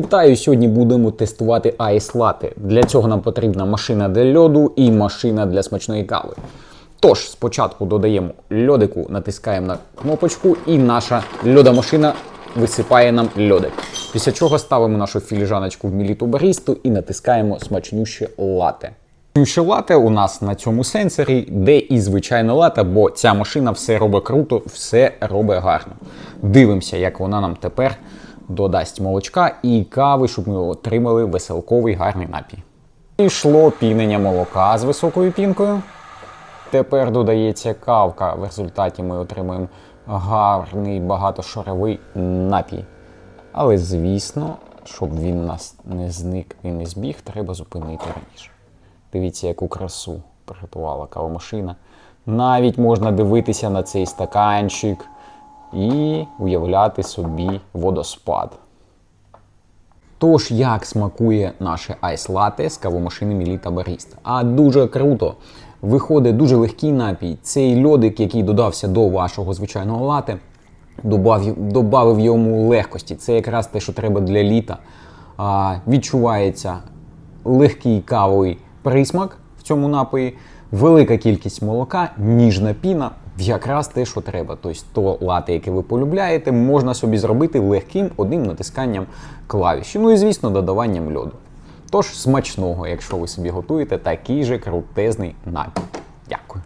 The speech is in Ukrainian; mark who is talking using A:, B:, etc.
A: Вітаю! Сьогодні будемо тестувати Latte. Для цього нам потрібна машина для льоду і машина для смачної кави. Тож, спочатку додаємо льодику, натискаємо на кнопочку, і наша льодомашина висипає нам льодик. Після чого ставимо нашу філіжаночку в міліту барісту і натискаємо смачнюще лате. Смачнюще лате у нас на цьому сенсорі, де і звичайне лате, бо ця машина все робить круто, все робить гарно. Дивимося, як вона нам тепер додасть молочка і кави, щоб ми отримали веселковий гарний напій. Пішло пінення молока з високою пінкою. Тепер додається кавка. В результаті ми отримуємо гарний багатошаровий напій. Але, звісно, щоб він нас не зник і не збіг, треба зупинити раніше. Дивіться, яку красу приготувала кавомашина. Навіть можна дивитися на цей стаканчик і уявляти собі водоспад. Тож, як смакує наше айс лате з кавомашини Міліта Баріста? А дуже круто! Виходить дуже легкий напій. Цей льодик, який додався до вашого звичайного лате, добавив йому легкості. Це якраз те, що треба для літа. А, відчувається легкий кавовий присмак в цьому напої, велика кількість молока, ніжна піна. Якраз те, що треба. Тобто то лате, яке ви полюбляєте, можна собі зробити легким одним натисканням клавіші. Ну і звісно, додаванням льоду. Тож смачного, якщо ви собі готуєте такий же крутезний напій. Дякую.